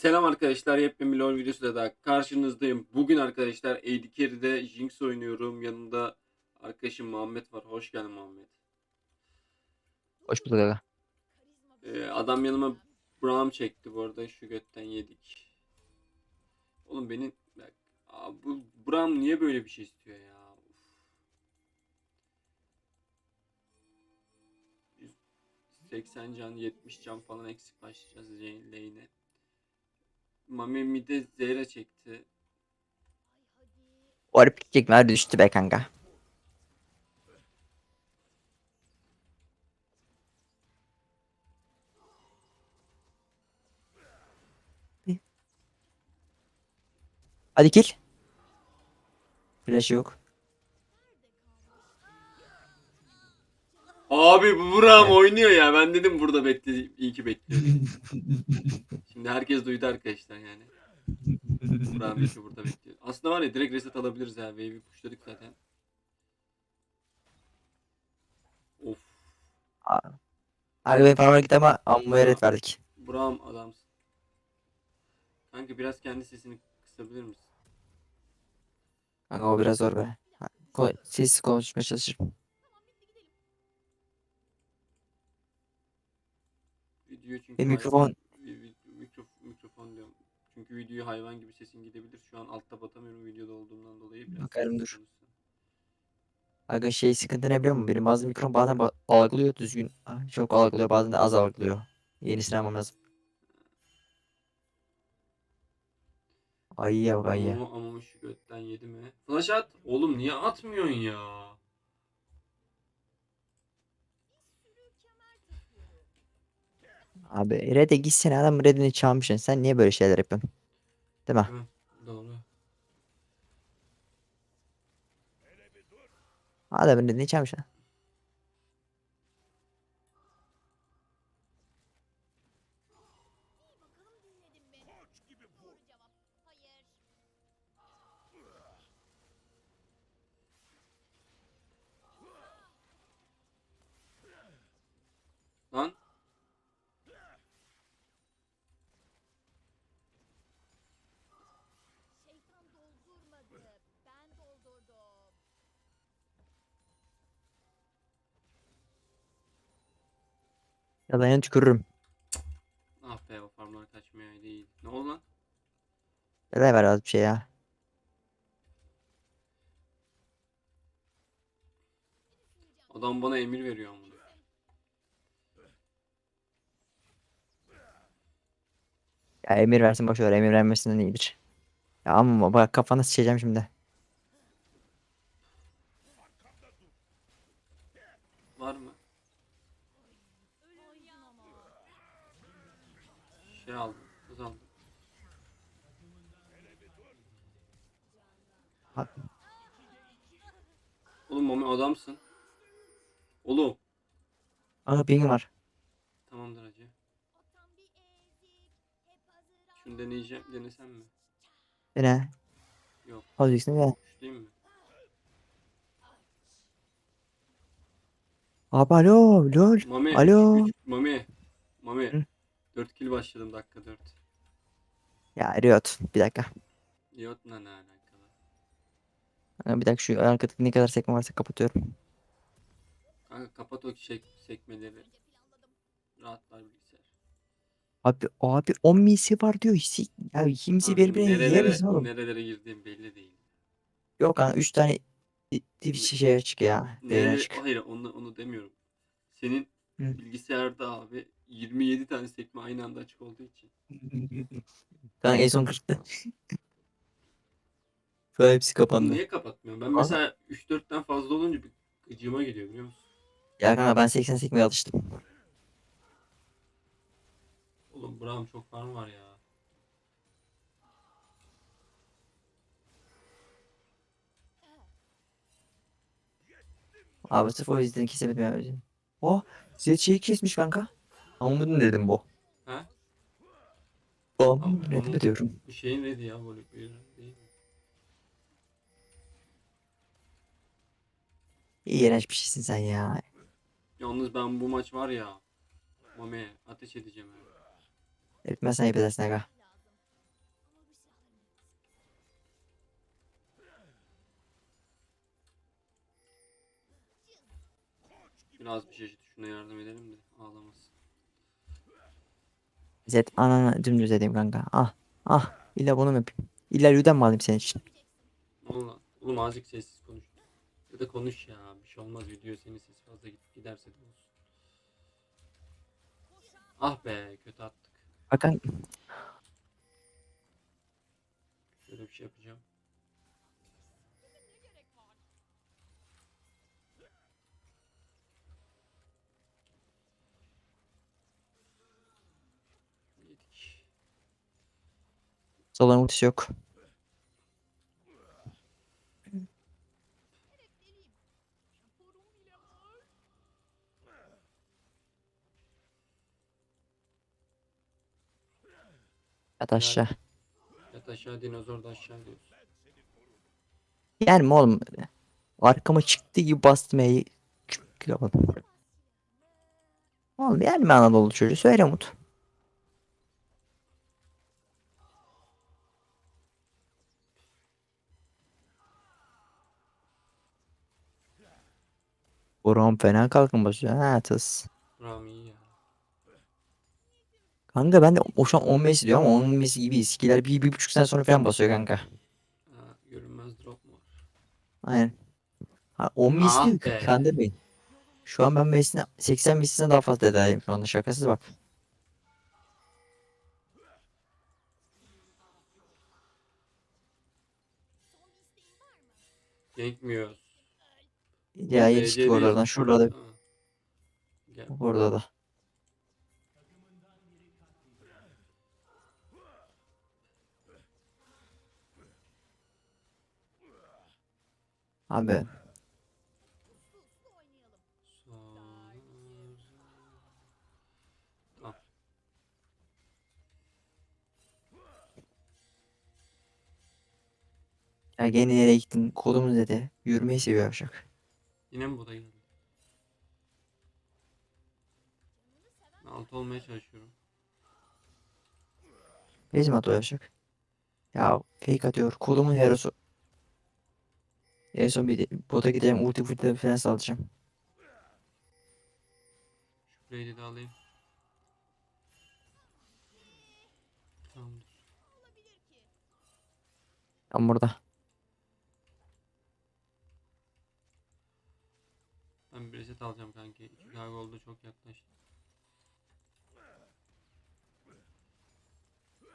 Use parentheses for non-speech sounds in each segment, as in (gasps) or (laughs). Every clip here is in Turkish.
Selam arkadaşlar, yepyeni bir LoL videosuyla da karşınızdayım. Bugün arkadaşlar AD Carry'de Jinx oynuyorum. Yanımda arkadaşım Muhammed var. Hoş geldin Muhammed. Hoş bulduk aga. Ee, adam yanıma Braum çekti bu arada. Şu götten yedik. Oğlum benim... Bak, Aa, bu Braum niye böyle bir şey istiyor ya? Uf. 80 can, 70 can falan eksik başlayacağız lane'e. Mami mide Zera çekti. O arip gidecek mi? Hadi düştü be kanka. Hadi kill. Flash yok. Abi bu Braum oynuyor ya. Ben dedim burada bekle. İyi ki bekliyorum. (laughs) Şimdi herkes duydu arkadaşlar yani. İyi ki burada bekliyor. Aslında var ya direkt reset alabiliriz ha. Wave'i pushladık zaten. Of. Abi ben farmer git ama amma eret verdik. Braum adamsın. Kanka biraz kendi sesini kısabilir misin? Kanka o biraz zor be. Ko sessiz konuşmaya çalışırım. Video çünkü Benim mikrofon mikrof mikrofon diyorum. Çünkü videoyu hayvan gibi sesin gidebilir. Şu an altta batamıyorum videoda olduğumdan dolayı. Biraz Bakarım, dur. konuşsan. Aga şey sıkıntı ne biliyor musun? Benim bazı mikrofon bazen ba- algılıyor düzgün. Çok algılıyor bazen de az algılıyor. Yenisini almam lazım. Ay ya ay ya. Ama, ama şu götten yedi mi? Flash at. Oğlum niye atmıyorsun ya? Abi Red'e gitsene adam Red'ini çalmışsın. Sen niye böyle şeyler yapıyorsun? Değil mi? Hı, doğru. Adamın Red'ini çalmışsın. Yalanı tükürürüm. Ah be o farmlar kaçmıyor değil. Ne oldu lan? Öyle ver az bir şey ya. Adam bana emir veriyor ama. Ya emir versin boş ver. Emir vermesinden iyidir. Ya ama bak kafanı sıçacağım şimdi. Var mı? Şey aldım. Kız aldım. Ha- Oğlum Mami adamsın. Oğlum. Aa pingim var. Tamamdır hacı. Şunu deneyeceğim. Denesem mi? Yine. Yok. Olacaksın ya. Değil mi? Abi alo lol. Mami. Alo. üç- Mami. Mami. Hı? 4 kill başladım dakika 4. Ya Riot. Bir dakika. Yot'la ne alakalı? Bir dakika şu arkadaki ne kadar sekme varsa kapatıyorum. Kanka kapat o şey, sekmeleri. Rahatlar bilgisayar. Abi abi 10 misi var diyor. Hisi, ya kimse Kanka birbirine nerelere, yeriz oğlum. nerelere girdiğim belli değil. Yok kanka 3 tane di- di- bir şey açık ya. Nereye, açık. hayır onu, onu demiyorum. Senin Hı. bilgisayarda abi 27 tane sekme aynı anda açık olduğu için. (laughs) Kanka en son 40'tı. (laughs) An hepsi kapandı. niye kapatmıyorum? Ben Kanka- mesela 3-4'ten fazla olunca bir gıcığıma gidiyor biliyor musun? Ya kanka ben 80 sekmeye alıştım. Oğlum Braum çok farm var ya. Abi sırf o yüzden kesemedim ya. Oh Zedçeyi kesmiş kanka. Amudun dedim bu. Ha? Bom. Ama Ne onun- diyorum. Bu şeyin neydi ya böyle bir değil İğrenç bir şeysin sen ya. Yalnız ben bu maç var ya. Mame ateş edeceğim. Yani. Bitmezsen ayıp edersin aga. Biraz bir şey şuna yardım edelim de ağlamasın. Zed ananı dümdüz edeyim kanka. Ah ah illa bunu mu yapayım? İlla Lüden mi alayım senin için? Vallahi, oğlum azıcık sessiz da konuş ya. Bir şey olmaz video senin ses fazla giderse de olsun. Ah be kötü attık. Bakın Şöyle bir şey yapacağım. Solon ultisi yok. Yat aşağı. Yat aşağı dinozor da aşağı diyorsun. Yani mi oğlum? Arkama çıktı gibi bastım E'yi. Kıramadım. Oğlum yer mi Anadolu çocuğu? Söyle Umut. Buram fena kalkın basıyor. Ha tıs. Buram iyi. Kanka ben de o şu an 10 Messi diyor ama 10 Messi gibi iskiler bir, bir buçuk sene sonra falan basıyor kanka. Ha, görünmez drop mu var? Aynen. Ha 10 Messi Ah diyor be. kandırmayın. Şu an ben Messi'ne 80 Messi'ne daha fazla edayım şu anda şakasız bak. Genkmiyoruz. Ya Oğlum, yetiştik BC değil. oralardan şurada da Ha. Gel. orada da. Abi ya gene nereye gittin kolumuz dedi. Yürümeyi seviyor yavşak. Yine mi bu da geldi? Altı olmaya çalışıyorum. Bizim atıyor yavşak. Ya fake atıyor. Kolumun herosu. En son bir bota gideceğim. Ulti ulti falan salacağım. Şu blade'i de alayım. Tamamdır. Ben burada. Ben bir reset alacağım kanki. Çünkü oldu çok yaklaştı.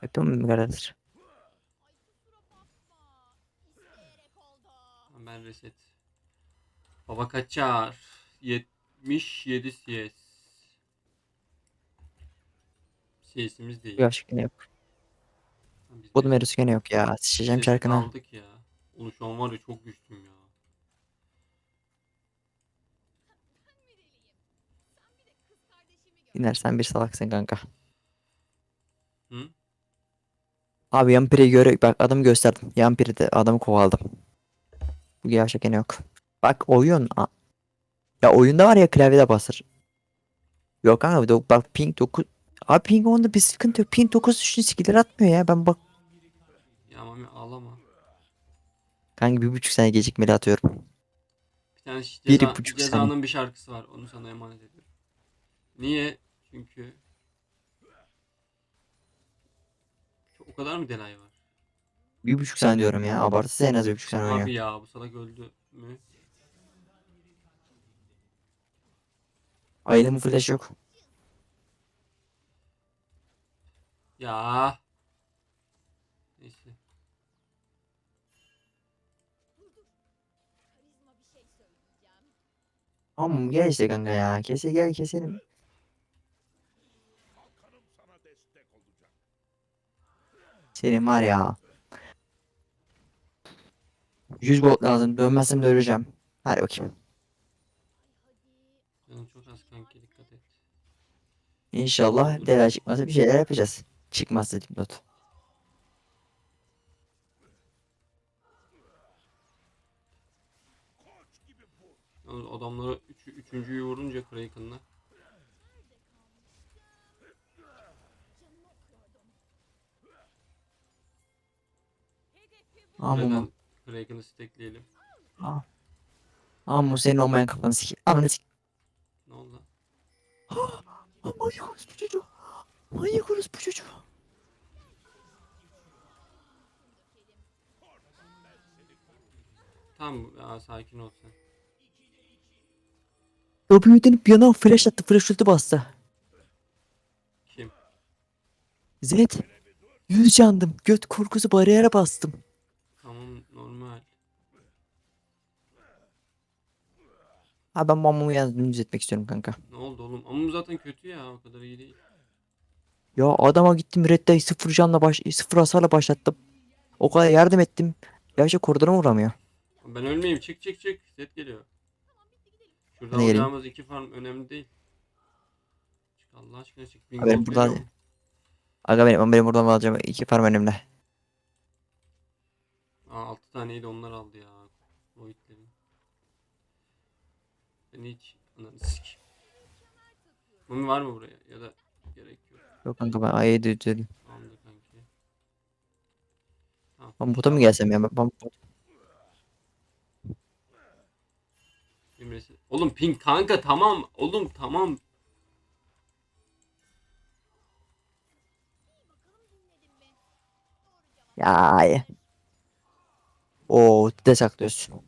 Yapıyor mu kardeşler? Tamam, Ben reset. Baba kaçar. 77 CS. CS'imiz değil. Yavşak gene yok. Bodum herosu gene yok ya. Sıçacağım reset çarkına. Aldık ya. Onu şu an var ya çok güçlüyüm ya. Dinler sen bir salaksın kanka. Hı? Abi Yampir'i göre bak adamı gösterdim. Yampir'i de adamı kovaladım. Bu gene yok. Bak oyun. Ya oyunda var ya klavyede basır. Yok de bak ping 9. Abi ping onda bir sıkıntı yok. Ping 9 üçün skiller atmıyor ya. Ben bak Ya mami ağlama. kanka bir buçuk sene gecikmeli atıyorum. Bir tane ş- Bir ceza, buçuk cezanın bir şarkısı var. Onu sana emanet ediyorum. Niye? Çünkü o kadar mı delay var? Bir buçuk sene diyorum ya. Abartısı en az bir buçuk sene oynuyor. Abi ya bu salak öldü mü? Aylımın flash yok. Ya. Neyse. Tamam gel işte kanka ya. Kese gel keselim. Senin var ya. 100 gold lazım. Dönmezsem de öleceğim. Hadi bakayım. Canım çok az kanki dikkat et. İnşallah delay çıkmazsa bir şeyler yapacağız. Çıkmazsa dipnot. Yalnız adamlara üç, üçüncüyü vurunca Kraken'la. Ama Neden Kraken'ı stackleyelim. Ama senin olmayan kafanı sik. Ananı sik. Ne oldu? (gasps) Manyak orospu çocuğu. Manyak orospu çocuğu. Tamam ya sakin ol sen. W'ye dönüp yana flash attı. Flash ulti bastı. Kim? Zed. Yüz candım. Göt korkusu bariyere bastım. Ha ben mamumu yalnız dümdüz etmek istiyorum kanka. Ne oldu oğlum? Bu zaten kötü ya o kadar iyi değil. Ya adama gittim Red'de sıfır canla baş sıfır hasarla başlattım. O kadar yardım ettim. Yavaşça koridora vuramıyor. Ben ölmeyeyim çık çık çık. Set geliyor. Şurada geleyim? alacağımız iki farm önemli değil. Çık Allah aşkına çık. Bin Abi ben gold buradan- veriyorum. Aga benim, benim buradan alacağım iki farm önümde. Aa 6 taneyi de onlar aldı ya. Ben hiç ananı sik. Mumi var mı buraya? Ya da gerek yok. Yok kanka ben A'ya düzdüm. Tamamdır kanki. Tamam. Ben bota mı gelsem ya? Ben, ben Emresi. Oğlum ping kanka tamam. Oğlum tamam. Ya ay. Oo de saklıyorsun.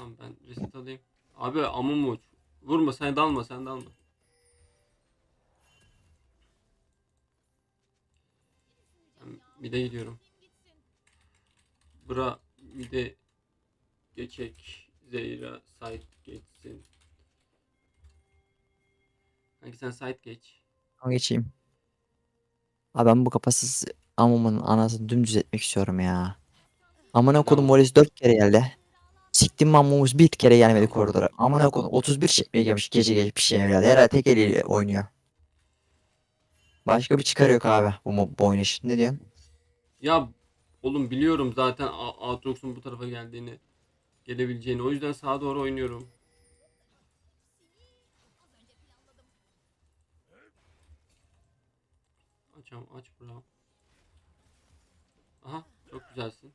Tamam ben reset alayım. Abi Amumu vurma sen dalma sen dalma. Ben bir de gidiyorum. Bura bir de geçek. Zeyra site geçsin. Kanki sen site geç. Ama geçeyim. Abi ben bu kafasız amımın anasını dümdüz etmek istiyorum ya. Amına kodum Tamam. Morris 4 kere geldi. Siktim mamumuz bir kere gelmedi koridora. Amına kodum 31 çekmeye gelmiş gece gece bir şey geldi. Herhalde tek eliyle oynuyor. Başka bir çıkar yok abi bu, mo- bu oynayış. Ne diyorsun? Ya oğlum biliyorum zaten A- Aatrox'un bu tarafa geldiğini gelebileceğini. O yüzden sağa doğru oynuyorum. Açam aç bura. Aha çok güzelsin.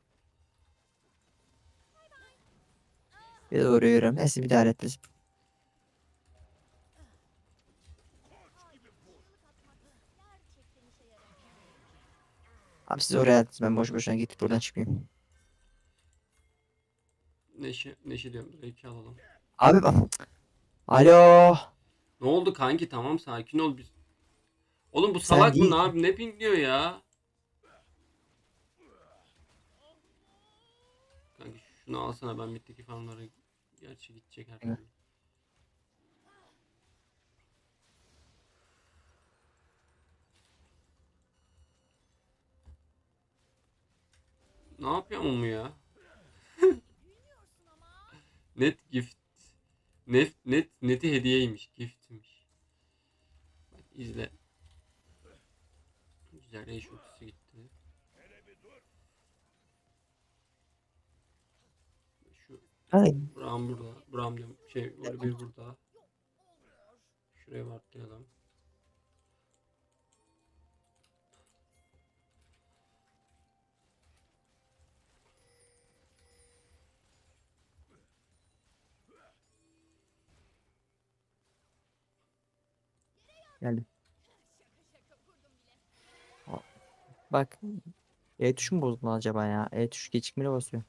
Bir de doğru yürüyorum. Neyse bir daha hallederiz. Abi siz oraya attınız. Ben boş boşuna gidip buradan çıkmayayım. Neşe, neşe diyorum. Drake'i alalım. Abi bak. Alo. Ne oldu kanki tamam sakin ol biz. Oğlum bu Sen salak mı değil. ne abi ne pingliyor ya? Şunu alsana ben mitteki farmlara gerçi gidecek her türlü. Ne yapıyor mu ya? (laughs) Net gift. Net net neti hediyeymiş, giftmiş. Bak izle. Güzel ultisi gitti. Şu Ay. Bram burada. Bram diyorum. Şey var bir burada. Şuraya var atlayalım. Geldim. Bak. E tuşu mu bozuldu lan acaba ya? E tuşu gecikmeli basıyor.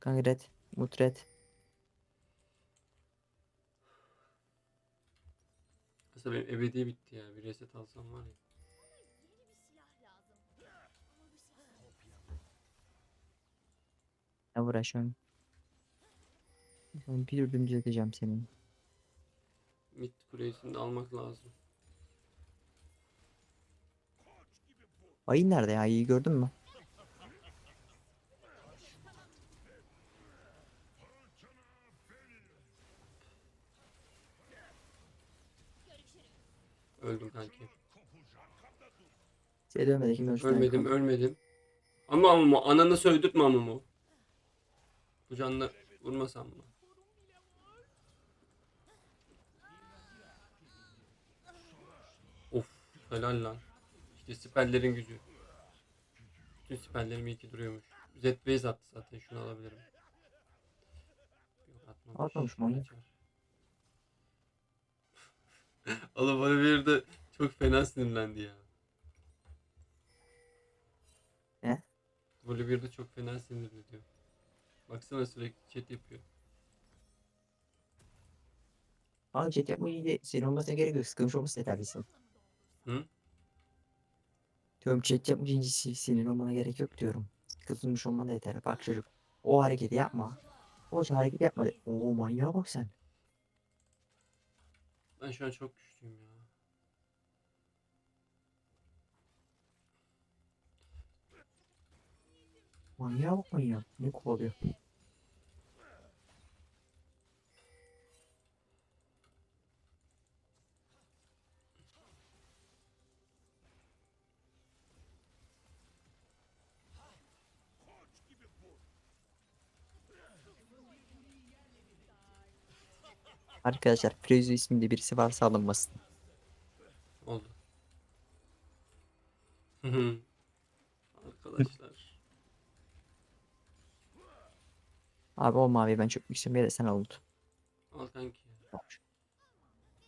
Kanka red. Mut red. Aslında benim ebedi bitti ya. Bir reset alsam var ya. Ne uğraşıyorum? Ben bir dümdüz edeceğim senin. Mid kulesini de almak lazım. Ayı nerede ya? Ayıyı gördün mü? Öldüm kanki. Şey dönmedi kim ölçtü? Ölmedim ölmedim. Ama ama ananı sövdürtme amumu. Bu canla vurmasam mı? Of helal lan. İşte siperlerin gücü. Bütün siperlerim iyi ki duruyormuş. Zed base attı zaten şunu alabilirim. Yok atmamış. Atmamış mı onu? (laughs) Oğlum bana bir de çok fena sinirlendi ya. Ne? Böyle bir de çok fena sinirli diyor. Baksana sürekli chat yapıyor. Ama chat yapmayınca senin olmasına gerek yok. Sıkılmış olması yeterlisin. Hı? Diyorum chat yapmayınca si- sinir olmana gerek yok diyorum. Sıkılmış olman da yeter. Bak çocuk. O hareketi yapma. O hareket yapma. de. Oo manyağa bak sen. Ben şu an çok güçlüyüm ya. Manyağa bak manyağa. Ne kovalıyor? Arkadaşlar Frezo isminde birisi varsa alınmasın. Oldu. Arkadaşlar. Abi o mavi ben çok ya da sen oldu. Al kanki.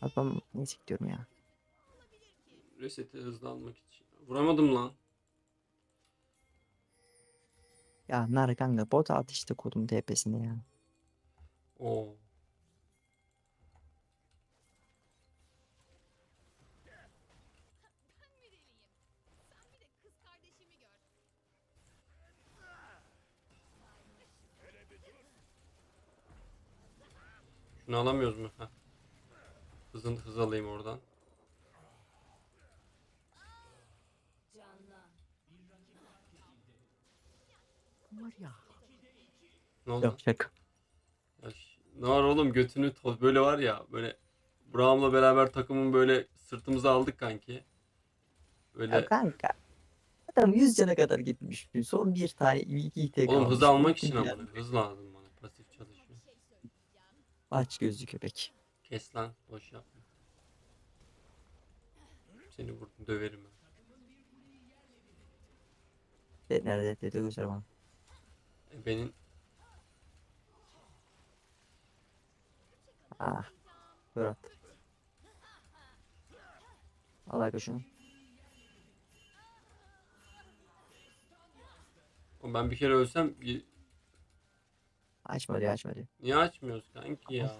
Abi ben neyse gidiyorum ya. Reseti hızlı almak için. Vuramadım lan. Ya nar kanka bot at işte kodum TP'sine ya. Oo. Ben mi deliyim? Sen bir de kız kardeşimi gör. Şunu alamıyoruz mu? Heh. Hızın hız alayım oradan. Var ya. Ne oldu? Yok şaka. Ya ne var oğlum götünü toz böyle var ya böyle Braum'la beraber takımın böyle sırtımıza aldık kanki. Böyle Ya kanka. Adam 100 cana kadar gitmiş. Son bir tane iki tek oğlum hız almak için ama hız lazım Aç gözlü köpek. Kes lan boş yapma. Seni vurdum döverim ben. De, nerede dedi göster bana. E, benim Ah. Dur at. Al şunu. Oğlum ben bir kere ölsem y- Açma diyor açma diyor. niye açmıyoruz kanki ya?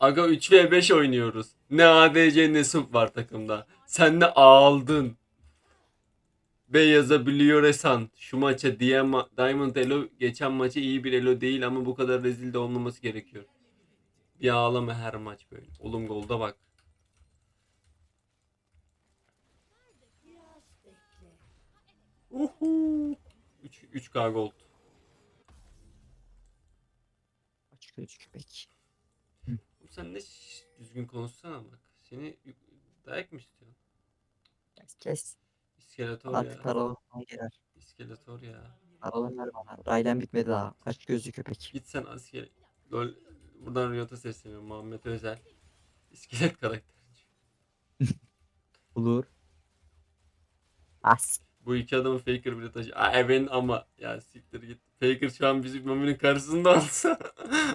Aga 3v5 oynuyoruz. Ne ADC ne sup var takımda. Sen de aldın. B yazabiliyor Esan. Şu maça Diamond Elo geçen maça iyi bir Elo değil ama bu kadar rezil de olmaması gerekiyor. Bir ağlama her maç böyle. Oğlum golda bak. Uhu. 3 3K gold. Gözlü köpek. Sen ne şiş- düzgün konuşsana bak. Seni yuk- dayak mı istiyorsun? Kes. Kes. İskeletor Artık ya. paralım girer. İskeletor ya. Paralım ver bana. Raylan bitmedi daha. Kaç gözlü köpek. Git sen asker. Lol. Buradan Riot'a sesleniyorum. Muhammed Özel. İskelet (laughs) karakter. (laughs) Olur. As. Bu iki adamı Faker bile taşı. Aa evet ama ya siktir git. Faker şu an bizim Mami'nin karşısında olsa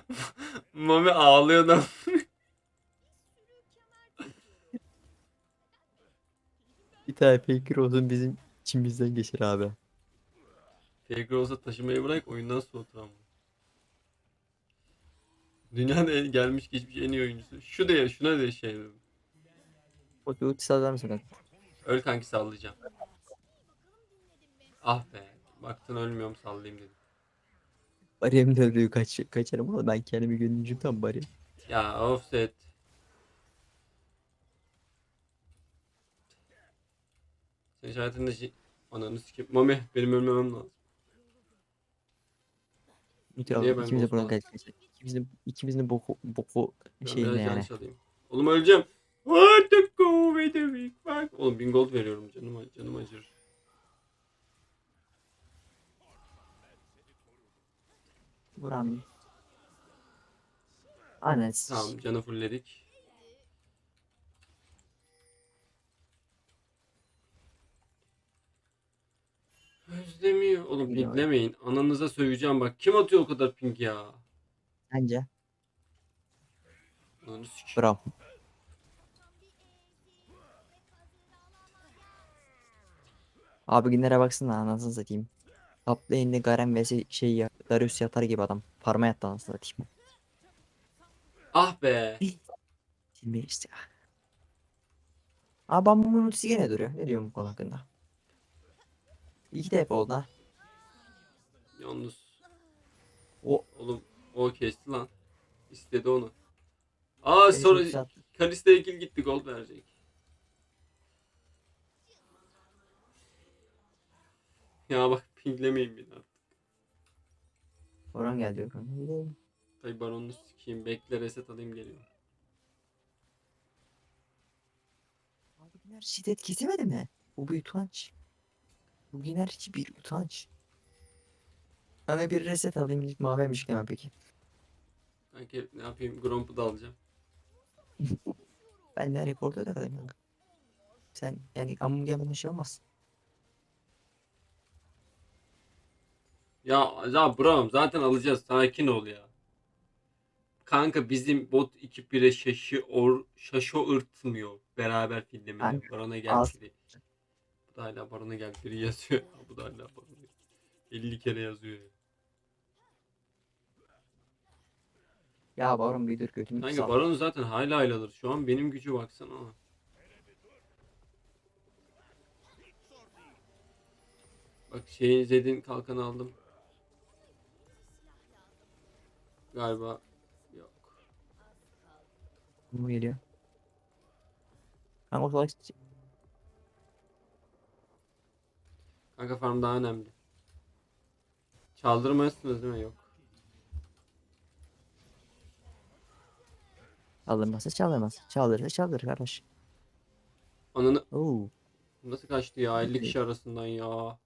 (laughs) Mami ağlıyor da. Bir tane faker olsun bizim içimizden geçer abi. Faker olsa taşımayı bırak oyundan soğutur ama. Dünyanın en gelmiş geçmiş en iyi oyuncusu. Şu da ya şuna da şey. O bir ulti sallar mısın kanka? Öl kanki sallayacağım. Ah be. Baktın ölmüyorum sallayayım dedim. Bariyem de öldüğü kaç, kaçarım ama ben kendimi gönlücüm tam bari. Ya offset. Sen işaretinde şey... Ananı sikeyim. Mami benim ölmemem lazım. Müthiş Niye ben ikimiz de buradan Ghost'um? kaçacağız. İkimizin, ikimizin boku, boku Ben şeyinde biraz yani. yanlış alayım. Oğlum öleceğim. What the go with the big bang. Oğlum 1000 gold veriyorum canım canım acır. Buram. Anes. Tamam canı fullledik. Özledim Piklemiyor. Oğlum piklemeyin. Ananıza söveceğim bak. Kim atıyor o kadar pink ya? Bence. Ananı sikeyim. Bravo. Abi günlere baksana anasını satayım. Top lane'de Garen vs şey ya, Darius yatar gibi adam. Parma yattı anasını satayım. Ah be. (laughs) Şimdi işte. Abi ben bunun ultisi gene duruyor. Ne diyorum bu konu hakkında? İki defa oldu ha. Yalnız. O Oğlum o kesti lan. İstedi onu. Aa beni sonra güzel- Kalista gitti gol verecek. Ya bak pinglemeyin beni artık. Orhan geldi Orhan. Tay baronunu sikeyim. Bekle reset alayım geliyorum. Abi Güner şiddet kesemedi mi? Bu bir utanç. Bu Güner hiç bir utanç. Ama bir reset alayım ilk mavi hemen peki. Kanka ne yapayım? Gromp'u da alacağım. (laughs) Ben de rekorda da kalayım kanka. Sen yani amım gelmeden şey olmaz. Ya ya Braum zaten alacağız. Sakin ol ya. Kanka bizim bot 2-1'e şaşı or şaşo ırtmıyor. Beraber filmine. Kanka, Barona gel az- biri. Bu da hala barona gel biri yazıyor. (laughs) Bu da hala barona. 50 kere yazıyor. ya. Ya Baron bir dur götümü Kanka baron zaten hala alır. Şu an benim gücü baksana. Bak şeyin Zed'in kalkanı aldım. Galiba yok. Bu geliyor. Kanka o salak Kanka farm daha önemli. Çaldırmazsınız değil mi? Yok. Çaldırmazsa çaldırmaz. Çaldırırsa çaldırır kardeş. Ananı Oo. nasıl kaçtı ya 50 kişi arasından ya.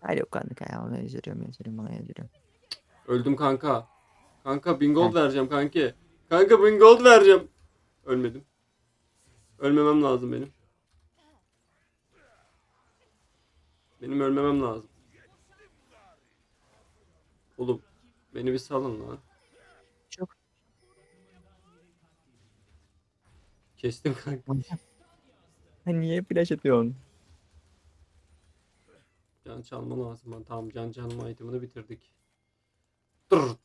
Hayır yok kanka ya onu üzülüyorum üzülüyorum bana üzülüyorum. Öldüm kanka. Kanka 1000 gold vereceğim kanki. Kanka 1000 gold vereceğim. Ölmedim. Ölmemem lazım benim. Benim ölmemem lazım. Oğlum beni bir salın lan. Çok. Kestim kanka. Ha, (laughs) niye flash atıyorsun? Can çalma lazım. lan. Tamam can çalma itemini bitirdik. Dur.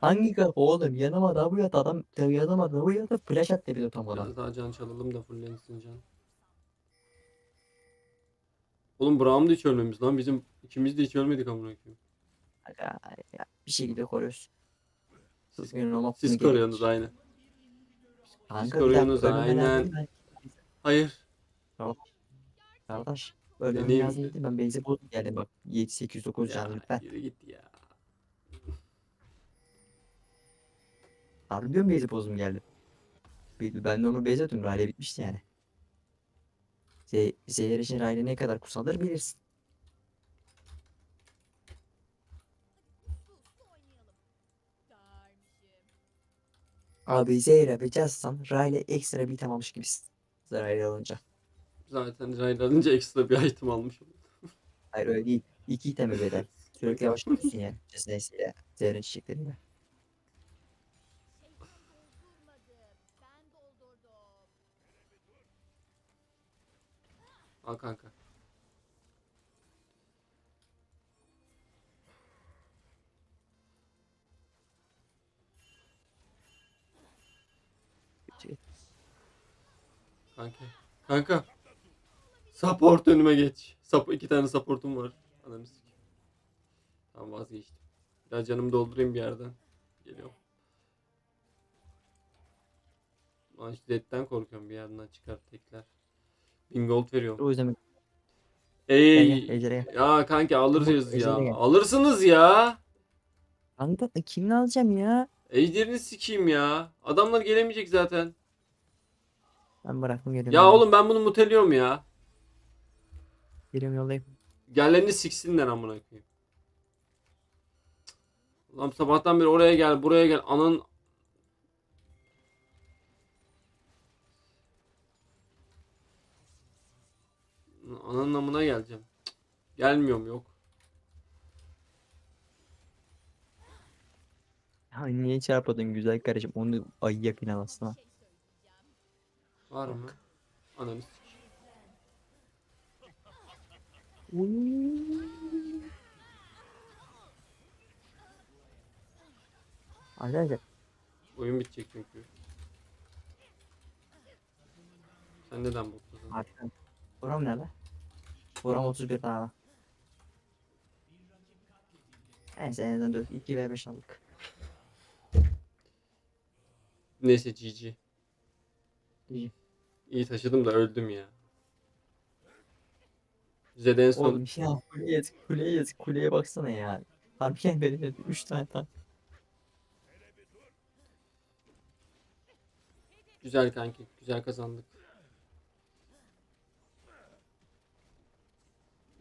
Hangi kapı oğlum yanıma bu yat adam yanıma da bu yata flash attı bir de utanmadan. Biraz daha can çalalım da fullensin can. Oğlum Braum da hiç ölmemiş lan. Bizim ikimiz de hiç ölmedik amına koyayım. Aga, ya, bir şekilde koruyoruz. Siz, Bugün olmak siz bunu koruyorsunuz aynen. Kanka bir koruyorsunuz, aynen. lazım ben- Hayır. Kardeş böyle Deneyim. lazım ben base'e bozdum geldim bak 7 8 9 Ya, can lütfen. yürü git ya. Harbi diyorum base'e bozdum geldim. Bir- Ben normal base'e döndüm Rayla bitmişti yani. Z Zehir için Rayla ne kadar kusaldır bilirsin. Abi Zehir yapacaksan Rayla ekstra bir item almış gibisin. Rayla alınca. Zaten Rayla alınca ekstra bir item almış oldum. Hayır öyle değil. İki iteme bedel. Sürekli yavaşlıyorsun yani. Cesnesiyle. Zehir'in çiçekleriyle. Al kanka. Kanka. Kanka. Support önüme geç. Sap iki tane supportum var. Ananı sikeyim. Tamam vazgeçtim. Biraz canımı doldurayım bir yerden. Geliyorum. Lan Dead'den korkuyorum bir yerden çıkar tekler. 1000 gold veriyorum. O yüzden Ey Ejder'e ya kanka alırız Ejder'e ya. gel. Alırsınız ya. Kanka kimle alacağım ya? Ejderini sikeyim ya. Adamlar gelemeyecek zaten. Ben bıraktım geliyorum. Ya oğlum ben bunu muteliyorum ya. Geliyorum yoldayım. Gellerini siksinler amına koyayım. Lan sabahtan beri oraya gel buraya gel anın Ananın namına geleceğim. Gelmiyorum yok. Ya niye çarpadın güzel kardeşim? Onu ayıya final aslında. Var mı? Ananı s- Arkadaşlar Oyun bitecek çünkü. Sen neden botladın? Arkan. Buram nerede? Buram 31 daha. Neyse en azından 4, 2 ve 5 aldık. Neyse GG. İyi. İyi taşıdım da öldüm ya. En son Oğlum ya kuleye kuleye kuleye baksana ya. Harbiden böyle 3 tane tane. güzel kanki. Güzel kazandık.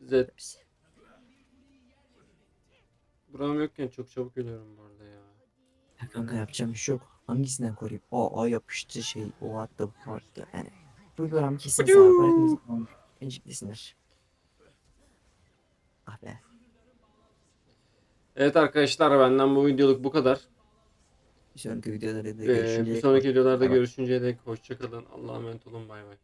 Zed buram yokken çok çabuk ölüyorum bu arada ya. Ya kanka yapacağım bir şey yok. Hangisinden koruyayım? O o yapıştı şey, o attı, bu attı. Yani bu program kesin sana bırakın. Enciklisinler. Ah be. Evet arkadaşlar benden bu videoluk bu kadar. Bir sonraki videolarda da Ee, görüşünceye bir sonraki videolarda görüşünceye dek hoşçakalın. Allah'a emanet olun. Bay bay.